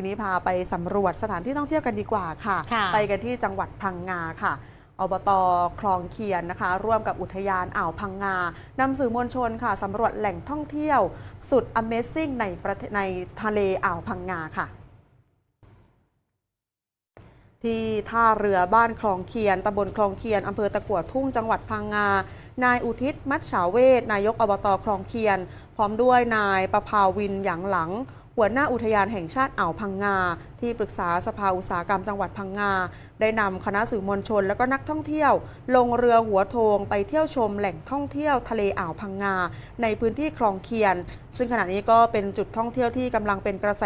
ทีนี้พาไปสำรวจสถานที่ท่องเที่ยวกันดีกว่าค่ะค่ะ ไปกันที่จังหวัดพังงาค่ะอบตคลองเคียนนะคะ ร่วมกับอุทยานอ่าวพังงานำสื่อมวลชนค่ะสำรวจแหล่งท่องเที่ยว สุด Amazing ในประเทศในทะเลอ่าวพังงาค่ะ ที่ท่าเรือบ้านคลองเคียนตำบลคลองเคียนอำเภอตะกั่วทุ่งจังหวัดพังงา นายอุทิศมัชฉาเวทนายกอบตคลองเคียน พร้อมด้วยนายประภาวินหยางหลัง หัวหน้าอุทยานแห่งชาติอ่าวพังงา ที่ปรึกษาสภาอุตสาหกรรมจังหวัดพังงา ได้นำคณะสื่อมวลชนและก็นักท่องเที่ยว ลงเรือหัวโทงไปเที่ยวชมแหล่งท่องเที่ยวทะเลอ่าวพังงา ในพื้นที่คลองเคียน ซึ่งขณะนี้ก็เป็นจุดท่องเที่ยวที่กำลังเป็นกระแส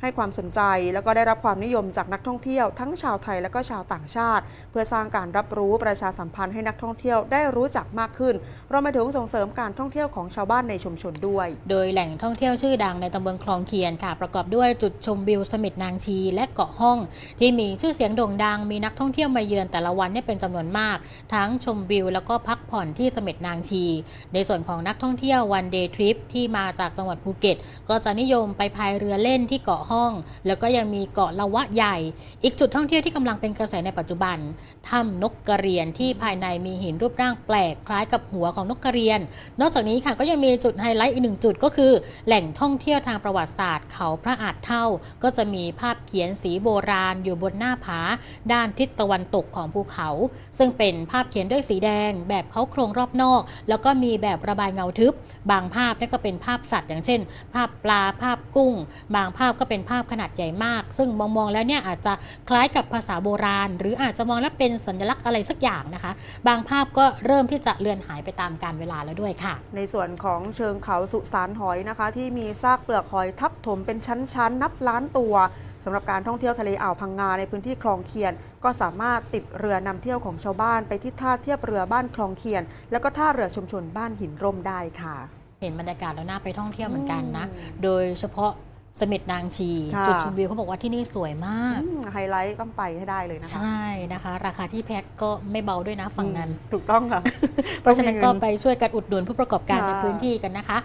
ให้ความสนใจ แล้วก็ได้รับความนิยมจากนักท่องเที่ยว ทั้งชาวไทยและก็ชาวต่างชาติ เพื่อสร้างการรับรู้ประชาสัมพันธ์ให้นักท่องเที่ยวได้รู้จักมากขึ้นรวมไปถึงส่งเสริมการท่องเที่ยวของชาวบ้านในชุมชนด้วย โดยแหล่งท่องเที่ยวชื่อดังในตำบลคลองเคียนค่ะประกอบด้วยจุดชมวิวเสม็ดนางชีและเกาะห้อง ที่มีชื่อเสียงโด่งดังมีนักท่องเที่ยวมาเยือนแต่ละวันเนี่ยเป็นจำนวนมาก ทั้งชมวิว แล้วก็พักผ่อนที่เสม็ดนางชี ในส่วนของนักท่องเที่ยววันเดย์ทริปที่มาจากจังหวัดภูเก็ต ก็จะนิยมไปพายเรือเล่นที่เกาะห้อง แล้วก็ยังมีเกาะละวะใหญ่ อีกจุดท่องเที่ยวที่กำลังเป็นกระแสในปัจจุบันถ้ำนกกระเรียนที่ภายในมีหินรูปร่างแปลกคล้ายกับหัวของนกกระเรียน นอกจากนี้ค่ะก็ยังมีจุดไฮไลท์อีกหนึ่งจุดก็คือ แหล่งท่องเที่ยวทางประวัติศาสตร์เขาพระอาจเท่าก็จะมีภาพเขียนสีโบราณอยู่บนหน้าผา ด้านทิศตะวันตกของภูเขา ซึ่งเป็นภาพเขียนด้วยสีแดง แบบเขาโครงรอบนอก แล้วก็มีแบบระบายเงาทึบ บางภาพนี่ก็เป็นภาพสัตว์ อย่างเช่น ภาพปลาภาพกุ้ง บางภาพก็เป็นภาพขนาดใหญ่มาก ซึ่งมองๆแล้วเนี่ยอาจจะคล้ายกับภาษาโบราณ หรืออาจจะมองแล้วเป็นสัญลักษณ์อะไรสักอย่างนะคะ บางภาพก็เริ่มที่จะเลือนหายไปตามกาลเวลาแล้วด้วยค่ะ ในส่วนของเชิงเขาสุสานหอยนะคะ ที่มีซากเปลือกหอยทับถมเป็นชั้นๆ นับล้านตัว สำหรับการท่องเที่ยวทะเลอ่าวพังงาในพื้นที่คลองเคียน ก็สามารถติดเรือนำเที่ยวของชาวบ้านไปที่ท่าเทียบเรือบ้านคลองเคียน แล้วก็ท่าเรือชุมชนบ้านหินร่มได้ค่ะ เห็นบรรยากาศแล้วน่าไปท่องเที่ยวเหมือนกันนะอืมโดยเฉพาะเสม็ดนางชีค่ะจุดชมวิวเขาบอกว่าที่นี่สวยมากอืมไฮไลท์ต้องไปให้ได้เลยนะคะ ใช่นะคะ ราคาที่แพ็คก็ไม่เบาด้วยนะฝั่งนั้น ถูกต้องค่ะ เพราะฉะนั้นก็ต้องมีเงินไปช่วยกันอุดหนุนผู้ประกอบการค่ะในพื้นที่กันนะคะ